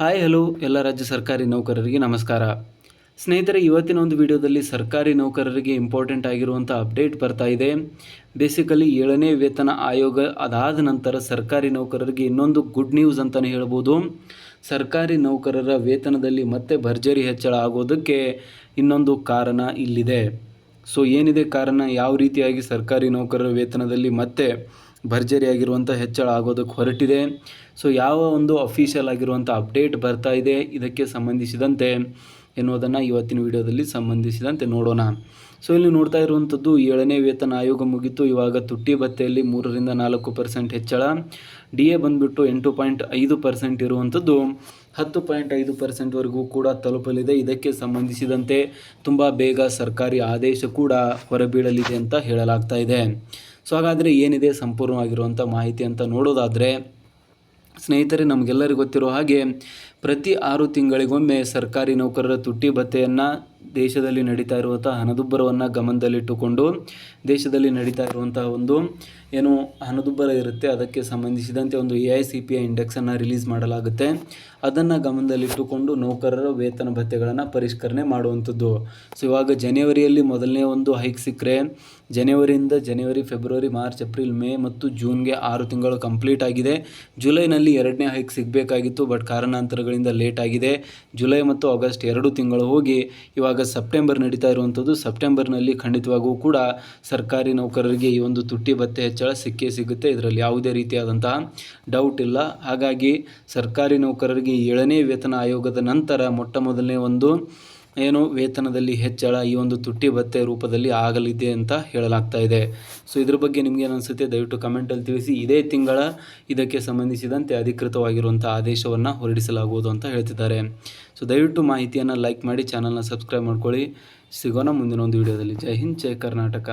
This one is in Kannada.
ಹಾಯ್, ಹಲೋ, ಎಲ್ಲ ರಾಜ್ಯ ಸರ್ಕಾರಿ ನೌಕರರಿಗೆ ನಮಸ್ಕಾರ. ಸ್ನೇಹಿತರೆ, ಇವತ್ತಿನ ಒಂದು ವಿಡಿಯೋದಲ್ಲಿ ಸರ್ಕಾರಿ ನೌಕರರಿಗೆ ಇಂಪಾರ್ಟೆಂಟ್ ಆಗಿರುವಂಥ ಅಪ್ಡೇಟ್ ಬರ್ತಾ ಇದೆ. ಬೇಸಿಕಲಿ ಏಳನೇ ವೇತನ ಆಯೋಗ ಅದಾದ ನಂತರ ಸರ್ಕಾರಿ ನೌಕರರಿಗೆ ಇನ್ನೊಂದು ಗುಡ್ ನ್ಯೂಸ್ ಅಂತಲೇ ಹೇಳ್ಬೋದು. ಸರ್ಕಾರಿ ನೌಕರರ ವೇತನದಲ್ಲಿ ಮತ್ತೆ ಭರ್ಜರಿ ಹೆಚ್ಚಳ ಆಗೋದಕ್ಕೆ ಇನ್ನೊಂದು ಕಾರಣ ಇಲ್ಲಿದೆ. ಸೊ ಏನಿದೆ ಕಾರಣ? ಯಾವ ರೀತಿಯಾಗಿ ಸರ್ಕಾರಿ ನೌಕರರ ವೇತನದಲ್ಲಿ ಮತ್ತೆ ಭರ್ಜರಿಯಾಗಿರುವಂಥ ಹೆಚ್ಚಳ ಆಗೋದಕ್ಕೆ ಹೊರಟಿದೆ. ಸೊ ಯಾವ ಒಂದು ಅಫಿಷಿಯಲ್ ಆಗಿರುವಂಥ ಅಪ್ಡೇಟ್ ಬರ್ತಾ ಇದೆ, ಇದಕ್ಕೆ ಸಂಬಂಧಿಸಿದಂತೆ ಎನ್ನುವುದನ್ನು ಇವತ್ತಿನ ವಿಡಿಯೋದಲ್ಲಿ ಸಂಬಂಧಿಸಿದಂತೆ ನೋಡೋಣ. ಸೊ ಇಲ್ಲಿ ನೋಡ್ತಾ ಇರುವಂಥದ್ದು ಏಳನೇ ವೇತನ ಆಯೋಗ ಮುಗಿತು. ಇವಾಗ ತುಟ್ಟಿ ಭತ್ತೆಯಲ್ಲಿ ಮೂರರಿಂದ ನಾಲ್ಕು ಪರ್ಸೆಂಟ್ ಹೆಚ್ಚಳ. ಡಿ ಎ ಬಂದುಬಿಟ್ಟು ಎಂಟು ಪಾಯಿಂಟ್ ಐದು ಪರ್ಸೆಂಟ್ ಇರುವಂಥದ್ದು. ಹತ್ತು ಪಾಯಿಂಟ್ ಐದು ಪರ್ಸೆಂಟ್ವರೆಗೂ ಕೂಡ ತಲುಪಲಿದೆ. ಇದಕ್ಕೆ ಸಂಬಂಧಿಸಿದಂತೆ ತುಂಬ ಬೇಗ ಸರ್ಕಾರಿ ಆದೇಶ ಕೂಡ ಹೊರಬೀಳಲಿದೆ ಅಂತ ಹೇಳಲಾಗ್ತಾ ಇದೆ. ಸೊ ಹಾಗಾದರೆ ಏನಿದೆ ಸಂಪೂರ್ಣವಾಗಿರುವಂಥ ಮಾಹಿತಿ ಅಂತ ನೋಡೋದಾದರೆ, ಸ್ನೇಹಿತರೆ, ನಮಗೆಲ್ಲರಿಗೂ ಗೊತ್ತಿರೋ ಹಾಗೆ ಪ್ರತಿ ಆರು ತಿಂಗಳಿಗೊಮ್ಮೆ ಸರ್ಕಾರಿ ನೌಕರರ ತುಟ್ಟಿ ಭತ್ತೆಯನ್ನು ದೇಶದಲ್ಲಿ ನಡೀತಾ ಇರುವಂಥ ಹಣದುಬ್ಬರವನ್ನು ಗಮನದಲ್ಲಿಟ್ಟುಕೊಂಡು ದೇಶದಲ್ಲಿ ನಡೀತಾ ಇರುವಂಥ ಒಂದು ಏನು ಹಣದುಬ್ಬರ ಇರುತ್ತೆ, ಅದಕ್ಕೆ ಸಂಬಂಧಿಸಿದಂತೆ ಒಂದು A I C P I ಇಂಡೆಕ್ಸನ್ನು release ಮಾಡಲಾಗುತ್ತೆ. ಅದನ್ನು ಗಮನದಲ್ಲಿಟ್ಟುಕೊಂಡು ನೌಕರರ ವೇತನ ಭತ್ಯೆಗಳನ್ನು ಪರಿಷ್ಕರಣೆ ಮಾಡುವಂಥದ್ದು. ಸೊ ಇವಾಗ ಜನವರಿಯಲ್ಲಿ ಮೊದಲನೇ ಒಂದು ಹೈಕ್ ಸಿಕ್ಕರೆ, ಜನವರಿಯಿಂದ ಜನವರಿ, ಫೆಬ್ರವರಿ, ಮಾರ್ಚ್, ಏಪ್ರಿಲ್, ಮೇ ಮತ್ತು ಜೂನ್ಗೆ ಆರು ತಿಂಗಳು ಕಂಪ್ಲೀಟ್ ಆಗಿದೆ. ಜುಲೈನಲ್ಲಿ ಎರಡನೇ ಹೈಕ್ ಸಿಗಬೇಕಾಗಿತ್ತು, ಬಟ್ ಕಾರಣಾಂತರಗಳಿಂದ ಲೇಟ್ ಆಗಿದೆ. ಜುಲೈ ಮತ್ತು ಆಗಸ್ಟ್ ಎರಡು ತಿಂಗಳು ಹೋಗಿ ಇವಾಗ ಸೆಪ್ಟೆಂಬರ್ ನಡೀತಾ ಇರುವಂಥದ್ದು, ಸೆಪ್ಟೆಂಬರ್ನಲ್ಲಿ ಖಂಡಿತವಾಗೂ ಕೂಡ ಸರ್ಕಾರಿ ನೌಕರರಿಗೆ ಈ ಒಂದು ತುಟ್ಟಿ ಭತ್ತೆ ಹೆಚ್ಚಳ ಸಿಕ್ಕೇ ಸಿಗುತ್ತೆ. ಇದರಲ್ಲಿ ಯಾವುದೇ ರೀತಿಯಾದಂತಹ ಡೌಟ್ ಇಲ್ಲ. ಹಾಗಾಗಿ ಸರ್ಕಾರಿ ನೌಕರರಿಗೆ ಏಳನೇ ವೇತನ ಆಯೋಗದ ನಂತರ ಮೊಟ್ಟ ಮೊದಲನೇ ಒಂದು ಏನು ವೇತನದಲ್ಲಿ ಹೆಚ್ಚಳ, ಈ ಒಂದು ತುಟ್ಟಿ ಭತ್ತೆ ರೂಪದಲ್ಲಿ ಆಗಲಿದೆ ಅಂತ ಹೇಳಲಾಗ್ತಾ ಇದೆ. ಸೊ ಇದ್ರ ಬಗ್ಗೆ ನಿಮಗೆ ಅನಿಸುತ್ತೆ ದಯವಿಟ್ಟು ಕಮೆಂಟಲ್ಲಿ ತಿಳಿಸಿ. ಇದೇ ತಿಂಗಳ ಇದಕ್ಕೆ ಸಂಬಂಧಿಸಿದಂತೆ ಅಧಿಕೃತವಾಗಿರುವಂಥ ಆದೇಶವನ್ನು ಹೊರಡಿಸಲಾಗುವುದು ಅಂತ ಹೇಳ್ತಿದ್ದಾರೆ. ಸೊ ದಯವಿಟ್ಟು ಮಾಹಿತಿಯನ್ನು ಲೈಕ್ ಮಾಡಿ ಚಾನಲ್ನ ಸಬ್ಸ್ಕ್ರೈಬ್ ಮಾಡ್ಕೊಳ್ಳಿ. ಸಿಗೋಣ ಮುಂದಿನ ಒಂದು ವಿಡಿಯೋದಲ್ಲಿ ಜೈ ಹಿಂದ್, ಜೈ ಕರ್ನಾಟಕ.